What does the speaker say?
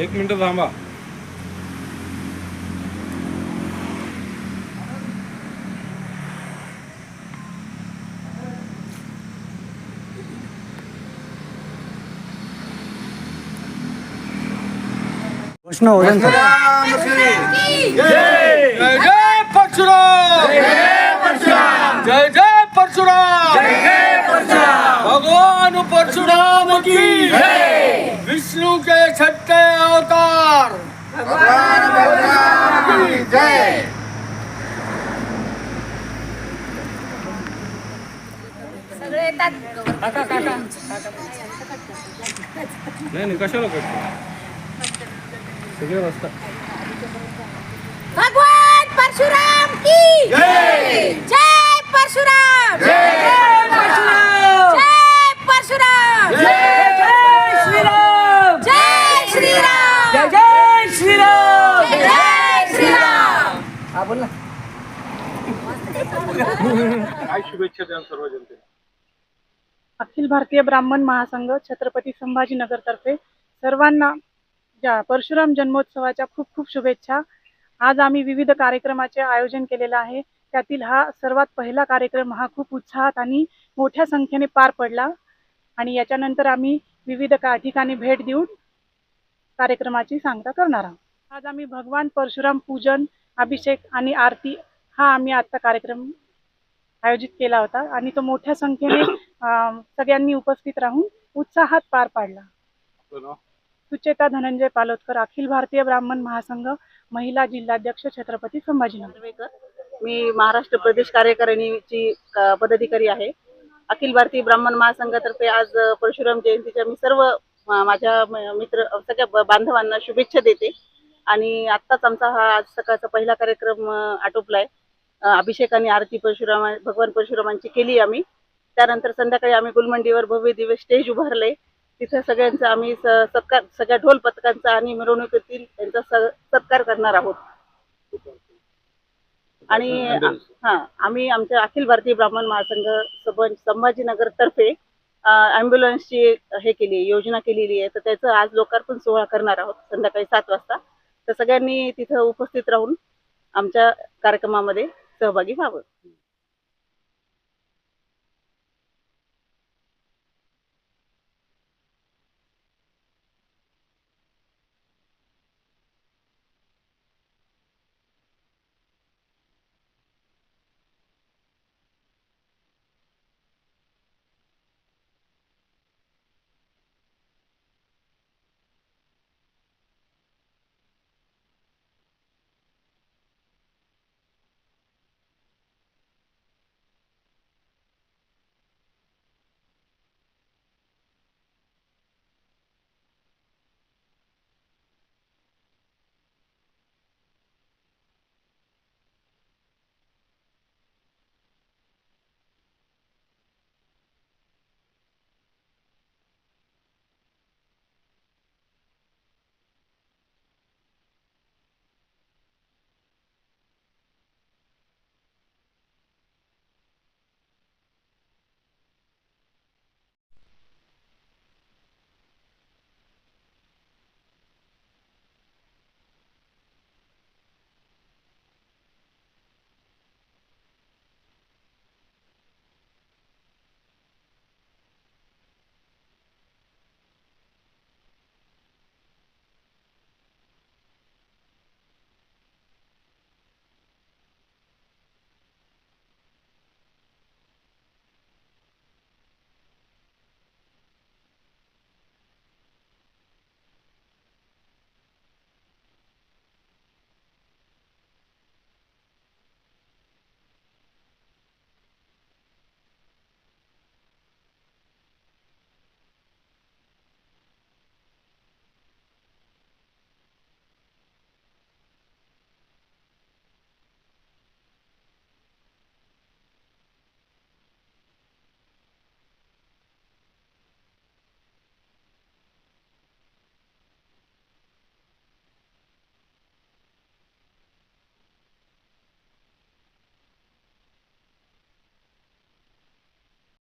एक मिनिट थांबा. हो. जय जय परशुराम। जय जय परशुराम। भगवान परशुराम की विष्णु के छठे येतात. नाही नाही कशाला करतो सगळे रस्ता. भगवान परशुराम की जय! जय परशुराम! जय परशुराम! जय परशुराम! जय श्रीराम जय श्रीराम! जय जय श्रीराम! जय जय श्रीराम! हा बोल ना. काय शुभेच्छा द्या सर्व जनतेला अखिल भारतीय ब्राह्मण महासंघ छत्रपती संभाजीनगरतर्फे सर्वांना ज्या परशुराम जन्मोत्सवाच्या खूप खूप शुभेच्छा. आज आम्ही विविध कार्यक्रमाचे आयोजन केलेलं आहे. त्यातील हा सर्वात पहिला कार्यक्रम हा खूप उत्साहात आणि मोठ्या संख्येने पार पडला. आणि याच्यानंतर आम्ही विविध का ठिकाणी भेट देऊन कार्यक्रमाची सांगता करणार आहोत. आज आम्ही भगवान परशुराम पूजन अभिषेक आणि आरती हा आम्ही आत्ता कार्यक्रम आयोजित केला होता. आणि तो मोठ्या संख्येने अं, सगळ्यांनी उपस्थित राहून उत्साहात पार पाडला. आपलं नाव सुचेता धनंजय पालोदकर अखिल भारतीय ब्राह्मण महासंघ महिला जिल्हाध्यक्ष छत्रपती संभाजीनगर. नार्वेकर. मी महाराष्ट्र प्रदेश कार्यकारिणीची पदाधिकारी आहे. अखिल भारतीय ब्राह्मण महासंघातर्फे आज अ, परशुराम जयंतीच्या मी सर्व अ, माझ्या म- मित्र अ, सगळ्या ब- बांधवांना शुभेच्छा देते. आणि आत्ताच आमचा हा आज सकाळचा पहिला कार्यक्रम अ, आटोपलाय. अ, अभिषेक आणि आरती परशुराम भगवान परशुरामांची केली आम्ही. त्यानंतर संध्याकाळी आम्ही गुलमंडीवर भव्य दिव्य स्टेज उभारले. तिथं सगळ्यांचा आम्ही सत्कार सगळ्या ढोल पथकांचा आणि मिरवणुकीतील त्यांचा सत्कार करणार आहोत. आणि हा आम्ही आमच्या अखिल भारतीय ब्राह्मण महासंघ सब- संभाजीनगर तर्फे अँब्युलन्सची हे केली आहे, योजना केलेली आहे. तर त्याचं आज लोकार्पण सोहळा करणार आहोत संध्याकाळी सात वाजता. तर सगळ्यांनी तिथं उपस्थित राहून आमच्या कार्यक्रमामध्ये सहभागी व्हावं.